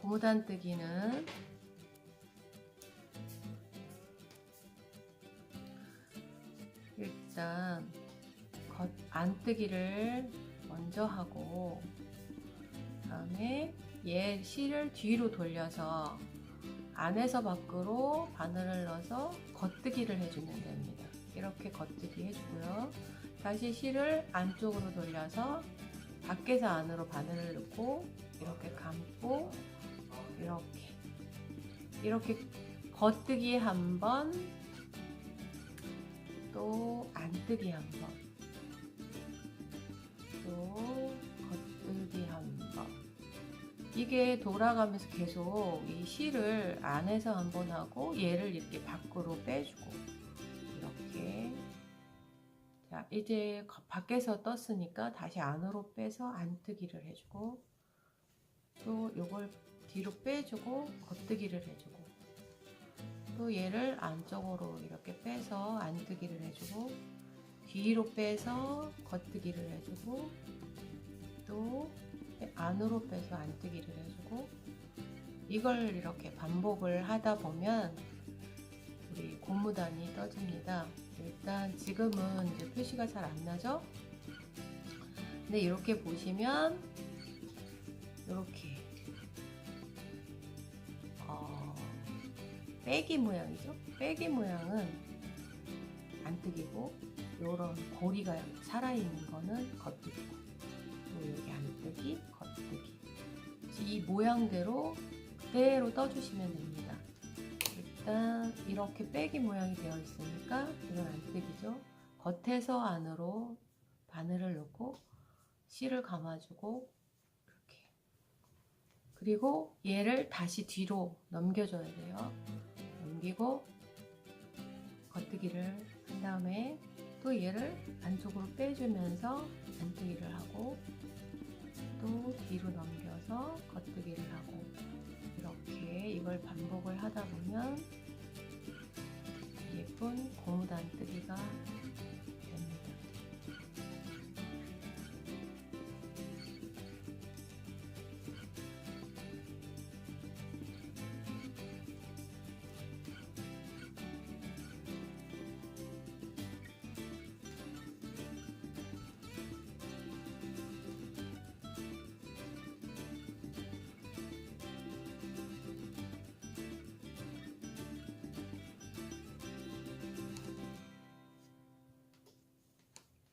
고무단뜨기는 일단 겉 안뜨기를 먼저 하고 그다음에 얘 실을 뒤로 돌려서 안에서 밖으로 바늘을 넣어서 겉뜨기를 해주면 됩니다. 이렇게 겉뜨기 해주고요. 다시 실을 안쪽으로 돌려서 밖에서 안으로 바늘을 넣고 이렇게 감고 이렇게 겉뜨기 한 번, 또 안뜨기 한 번, 또 겉뜨기 한 번. 이게 돌아가면서 계속 이 실을 안에서 한번 하고 얘를 이렇게 밖으로 빼주고 이렇게 자 이제 밖에서 떴으니까 다시 안으로 빼서 안뜨기를 해주고 또 요걸 뒤로 빼주고 겉뜨기를 해주고 또 얘를 안쪽으로 이렇게 빼서 안뜨기를 해주고 뒤로 빼서 겉뜨기를 해주고 또 안으로 빼서 안뜨기를 해주고 이걸 이렇게 반복을 하다 보면 우리 고무단이 떠집니다. 일단 지금은 이제 표시가 잘 안 나죠? 근데 이렇게 보시면 이렇게 빼기 모양이죠. 빼기 모양은 안 뜨기고 이런 고리가 살아있는 거는 겉뜨기고 또 여기 안 뜨기, 겉뜨기 이 모양대로 그대로 떠주시면 됩니다. 일단 이렇게 빼기 모양이 되어 있으니까 이건 안 뜨기죠. 겉에서 안으로 바늘을 넣고 실을 감아주고 이렇게 그리고 얘를 다시 뒤로 넘겨줘야 돼요. 넘기고 겉뜨기를 한 다음에 또 얘를 안쪽으로 빼주면서 안뜨기를 하고 또 뒤로 넘겨서 겉뜨기를 하고 이렇게 이걸 반복을 하다 보면 예쁜 고무단뜨기가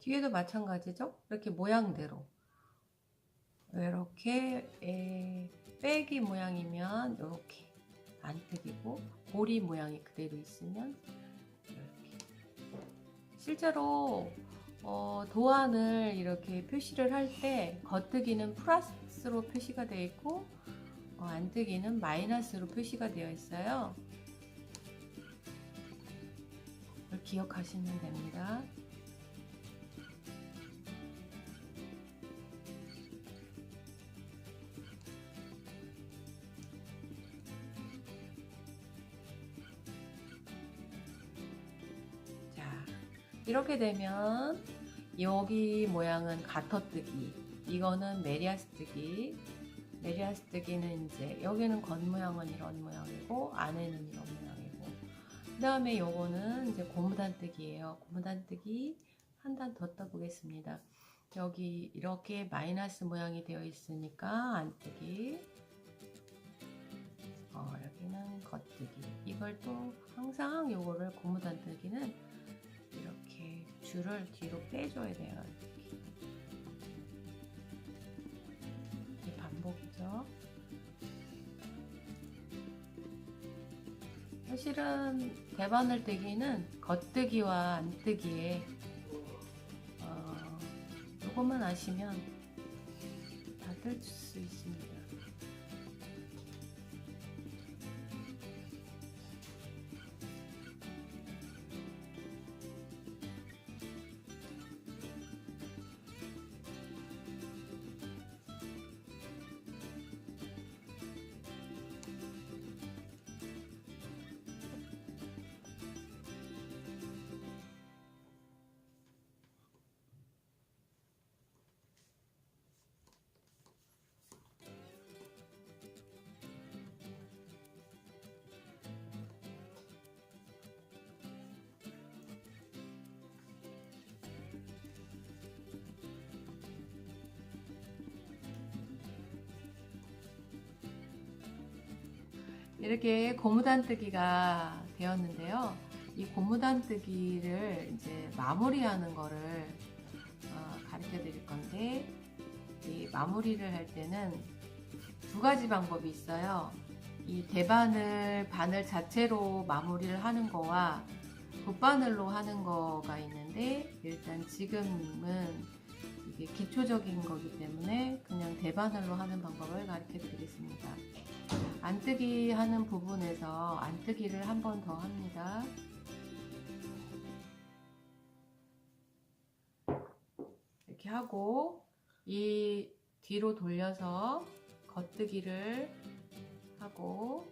뒤에도 마찬가지죠. 이렇게 모양대로 이렇게 에, 빼기 모양이면 이렇게 안뜨기고 보리 모양이 그대로 있으면 이렇게 실제로 어, 도안을 이렇게 표시를 할 때 겉뜨기는 플러스로 표시가 되어 있고 어, 안뜨기는 마이너스로 표시가 되어 있어요. 기억하시면 됩니다. 이렇게 되면 여기 모양은 가터뜨기, 이거는 메리아스뜨기. 메리아스뜨기는 이제 여기는 겉모양은 이런 모양이고 안에는 이런 모양이고 그 다음에 요거는 이제 고무단뜨기예요. 고무단뜨기 한 단 더 떠보겠습니다. 여기 이렇게 마이너스 모양이 되어 있으니까 안뜨기 어, 여기는 겉뜨기 이걸 또 항상 요거를 고무단뜨기는 이렇게 줄을 뒤로 빼줘야 돼요. 이렇게. 이게 반복이죠. 사실은 대바늘 뜨기는 겉뜨기와 안뜨기에 어, 요것만 아시면 다 뜰 수 있습니다. 이렇게 고무단뜨기가 되었는데요. 이 고무단뜨기를 이제 마무리하는 거를 어, 가르쳐 드릴 건데 이 마무리를 할 때는 두 가지 방법이 있어요. 이 대바늘 바늘 자체로 마무리를 하는 거와 돗바늘로 하는 거가 있는데 일단 지금은 이게 기초적인 거기 때문에 그냥 대바늘로 하는 방법을 가르쳐 드리겠습니다. 안뜨기 하는 부분에서 안뜨기를 한 번 더 합니다. 이렇게 하고 이 뒤로 돌려서 겉뜨기를 하고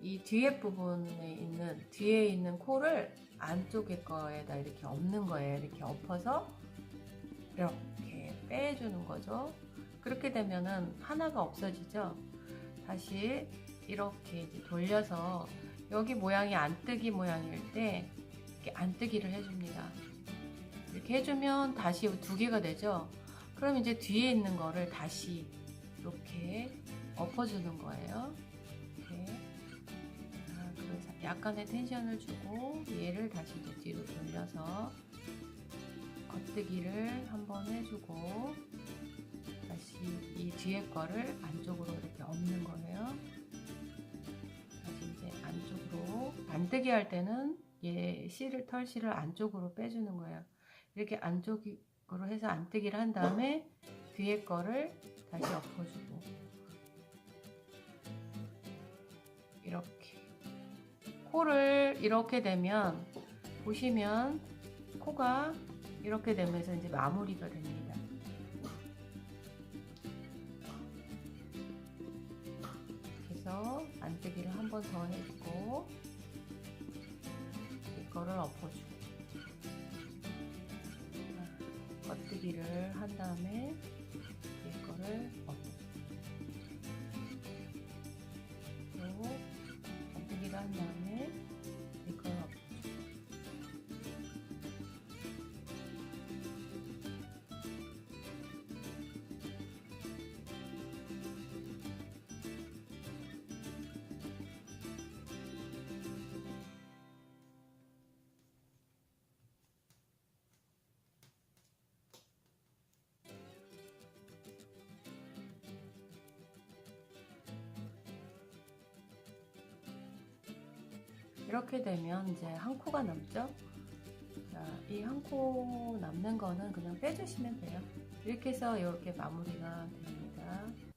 이 뒤에 부분에 있는 뒤에 있는 코를 안쪽에 거에다 이렇게 엎는 거예요. 이렇게 엎어서 이렇게 빼주는 거죠. 그렇게 되면은 하나가 없어지죠. 다시 이렇게 돌려서 여기 모양이 안뜨기 모양일 때 이렇게 안뜨기를 해줍니다. 이렇게 해주면 다시 두 개가 되죠. 그럼 이제 뒤에 있는 거를 다시 이렇게 엎어주는 거예요. 이렇게. 아, 약간의 텐션을 주고 얘를 다시 뒤로 돌려서 겉뜨기를 한번 해주고 다시 이 뒤에 거를 안쪽으로 이렇게 엎는 거예요. 다시 이제 안쪽으로 안뜨기 할 때는 얘 실을 털 실을 안쪽으로 빼주는 거예요. 이렇게 안쪽으로 해서 안뜨기를 한 다음에 뒤에 거를 다시 엎어주고 이렇게 코를 이렇게 되면 보시면 코가 이렇게 되면서 이제 마무리가 됩니다. 더 해주고 이거를 엎어주고 겉뜨기를 한 다음에 이렇게 되면 이제 한 코가 남죠? 자, 이 한 코 남는 거는 그냥 빼주시면 돼요. 이렇게 해서 이렇게 마무리가 됩니다.